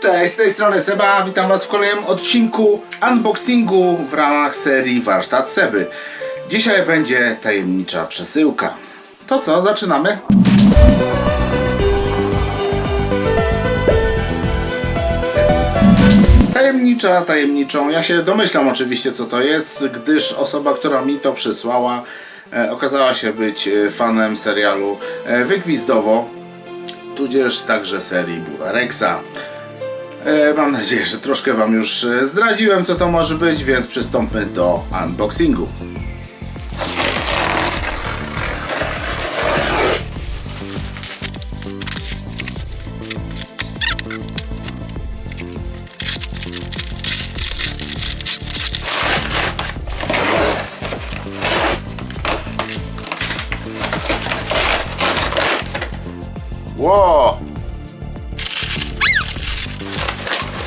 Cześć, z tej strony Seba, witam Was w kolejnym odcinku unboxingu w ramach serii Warsztat Seby. Dzisiaj będzie tajemnicza przesyłka. To co, zaczynamy? Tajemnicza, tajemniczą. Ja się domyślam oczywiście co to jest, gdyż osoba, która mi to przysłała, e, okazała się być e, fanem serialu e, Wygwizdowo, tudzież także serii Budarexa. E, Mam nadzieję, że troszkę Wam już e, zdradziłem, co to może być, więc przystąpmy do unboxingu.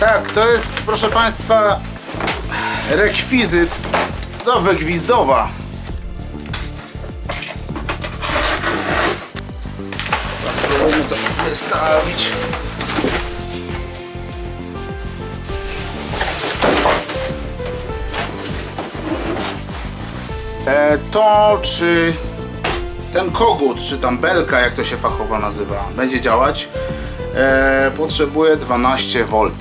Tak, to jest, proszę Państwa, rekwizyt do wygwizdowa. Spróbujmy to wystawić. E, to czy ten kogut, czy tam belka, jak to się fachowo nazywa, będzie działać, e, potrzebuje 12 V.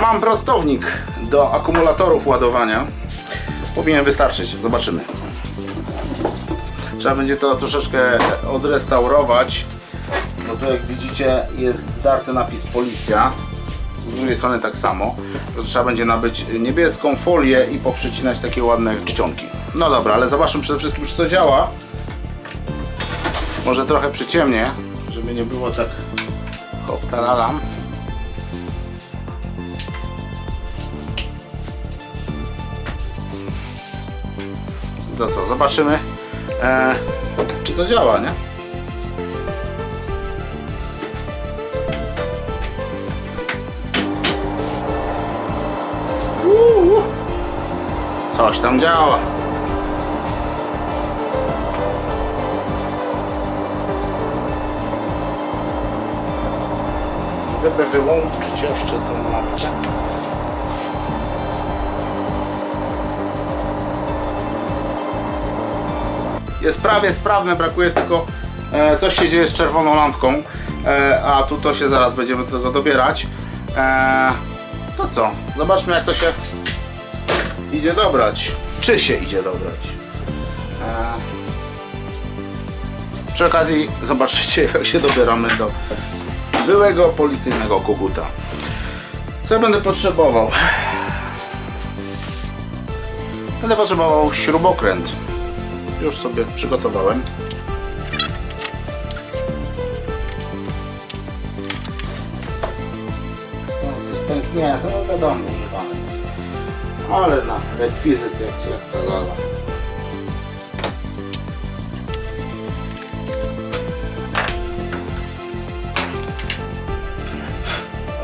Mam prostownik do akumulatorów ładowania. Powinien wystarczyć, zobaczymy. Trzeba będzie to troszeczkę odrestaurować. No tu jak widzicie jest zdarty napis policja. Z drugiej strony tak samo. Trzeba będzie nabyć niebieską folię i poprzycinać takie ładne czcionki. No dobra, ale zobaczmy przede wszystkim czy to działa. Może trochę przyciemnie, żeby nie było tak hop talalam. To co, zobaczymy e, czy to działa, nie? Uuu. Coś tam działa. Gdyby wyłączyć jeszcze tą lampkę. Jest prawie sprawne, brakuje tylko e, coś się dzieje z czerwoną lampką, e, a tu to się zaraz będziemy do tego dobierać. E, to co? Zobaczmy jak to się idzie dobrać. Czy się idzie dobrać. E, przy okazji zobaczycie jak się dobieramy do byłego policyjnego koguta. Co ja będę potrzebował? Będę potrzebował śrubokręt. Już sobie przygotowałem. No, to jest pęknięte, no wiadomo, używany. Ale na rekwizyt jak się jak pokazała.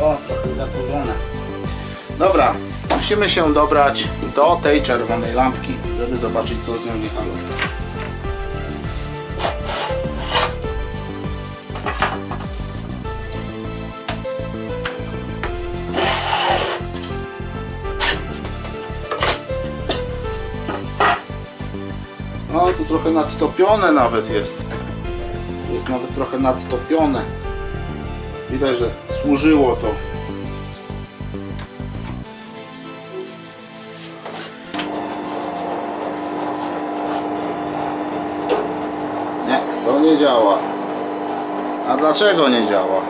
O, trochę zakurzone. Dobra, musimy się dobrać do tej czerwonej lampki, żeby zobaczyć co z nią nie halo. Trochę nadtopione nawet jest. Jest nawet trochę nadtopione. Widać, że służyło to. Nie, to nie działa. A dlaczego nie działa?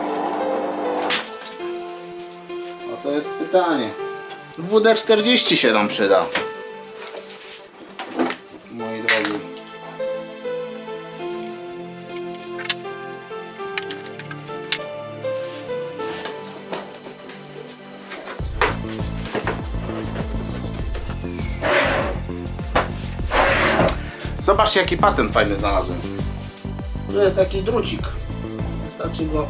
No to jest pytanie. WD-40 się nam przyda. Zobacz jaki patent fajny znalazłem. Tu jest taki drucik. Wystarczy go...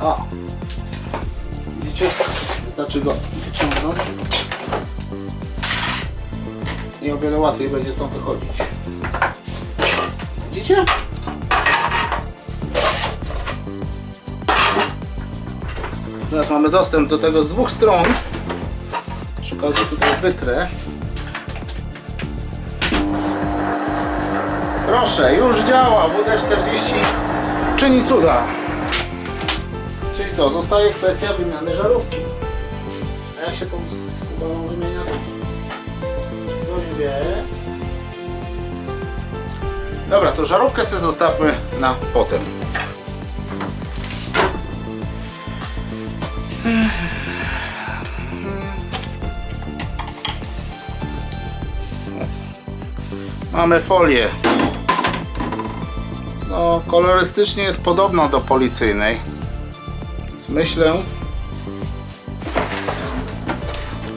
O! Widzicie? Wystarczy go wyciągnąć. I o wiele łatwiej będzie to wychodzić. Widzicie? Teraz mamy dostęp do tego z dwóch stron. Przekazuję tutaj wytrę. Proszę, już działa. WD-40 czyni cuda. Czyli co, zostaje kwestia wymiany żarówki. A jak się tą skubaną wymienia? to Ktoś wie. Dobra, to żarówkę sobie zostawmy na potem. Mamy folię. No, kolorystycznie jest podobna do policyjnej. Więc myślę,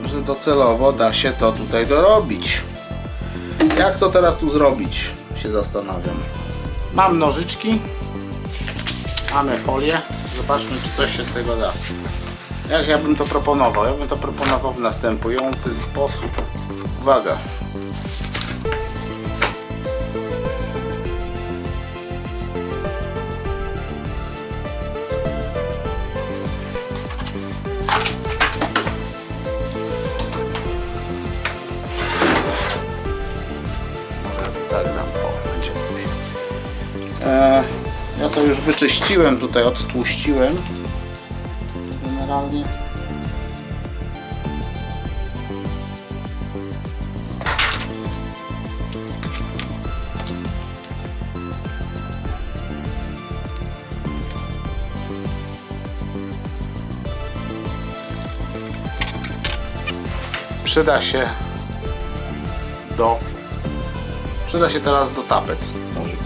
że docelowo da się to tutaj dorobić. Jak to teraz tu zrobić? Się zastanawiam. Mam nożyczki. Mamy folię. Zobaczmy, czy coś się z tego da. Jak ja bym to proponował? Ja bym to proponował w następujący sposób. Uwaga. Wyczyściłem tutaj, odtłuściłem. Generalnie. Przyda się do Przyda się teraz do tapet nożyk.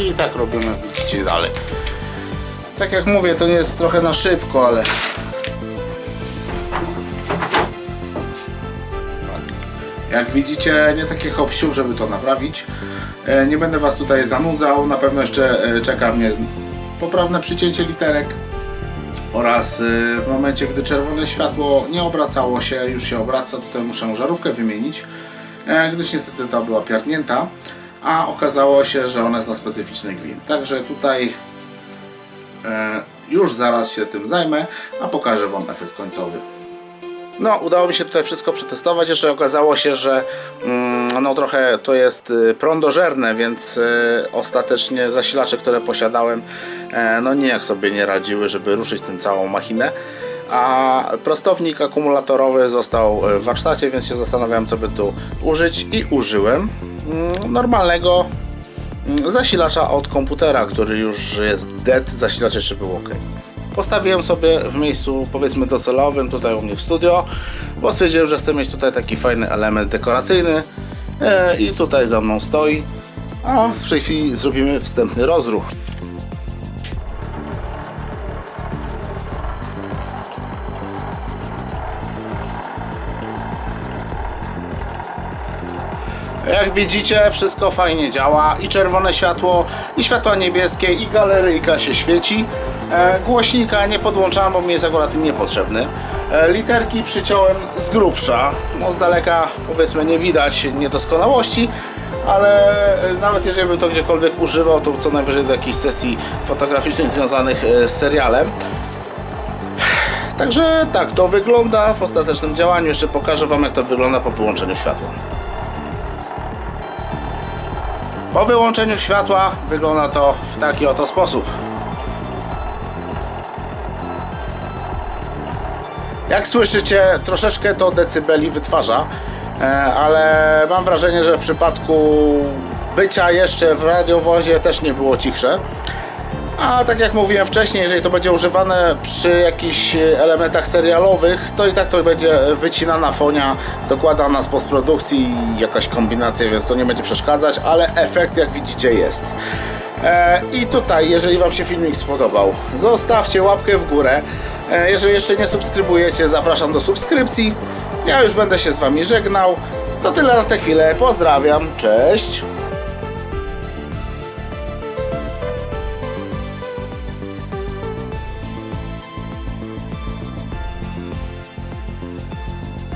I tak robimy widzicie dalej. Tak jak mówię, to nie jest trochę na szybko, ale Jak widzicie, nie takie hop żeby to naprawić. E, Nie będę Was tutaj zanudzał. Na pewno jeszcze e, czeka mnie poprawne przycięcie literek oraz e, w momencie, gdy czerwone światło nie obracało się, już się obraca, tutaj muszę żarówkę wymienić, gdyż niestety ta była piarnięta, a okazało się, że ona jest na specyficzny gwint. Także tutaj e, już zaraz się tym zajmę, a pokażę Wam efekt końcowy. No, udało mi się tutaj wszystko przetestować. Jeszcze okazało się, że mm, no trochę to jest y, prądożerne, więc y, ostatecznie zasilacze, które posiadałem, e, no nijak sobie nie radziły, żeby ruszyć tę całą machinę. A prostownik akumulatorowy został w warsztacie, więc się zastanawiałem, co by tu użyć i użyłem normalnego mm, zasilacza od komputera, który już jest dead, zasilacz jeszcze był ok. Postawiłem sobie w miejscu powiedzmy docelowym, tutaj u mnie w studio, bo stwierdziłem, że chcę mieć tutaj taki fajny element dekoracyjny e, i tutaj za mną stoi. A w tej chwili zrobimy wstępny rozruch. Jak widzicie, wszystko fajnie działa. I czerwone światło, i światła niebieskie, i galeryjka się świeci. E, głośnika nie podłączałem, bo mi jest akurat niepotrzebny. E, literki przyciąłem z grubsza. No z daleka powiedzmy nie widać niedoskonałości, ale nawet jeżeli bym to gdziekolwiek używał, to co najwyżej do jakichś sesji fotograficznych związanych e, z serialem. Także tak to wygląda w ostatecznym działaniu. Jeszcze pokażę Wam jak to wygląda po wyłączeniu światła. Po wyłączeniu światła wygląda to w taki oto sposób. Jak słyszycie, troszeczkę to decybeli wytwarza, e, ale mam wrażenie, że w przypadku bycia jeszcze w radiowozie też nie było cichsze. A tak jak mówiłem wcześniej, jeżeli to będzie używane przy jakichś elementach serialowych, to i tak to będzie wycinana fonia, dokładana z postprodukcji, jakaś kombinacja, więc to nie będzie przeszkadzać, ale efekt jak widzicie jest. E, I tutaj, jeżeli Wam się filmik spodobał, zostawcie łapkę w górę. E, jeżeli jeszcze nie subskrybujecie, zapraszam do subskrypcji. Ja już będę się z Wami żegnał. To tyle na tę chwilę. Pozdrawiam. Cześć.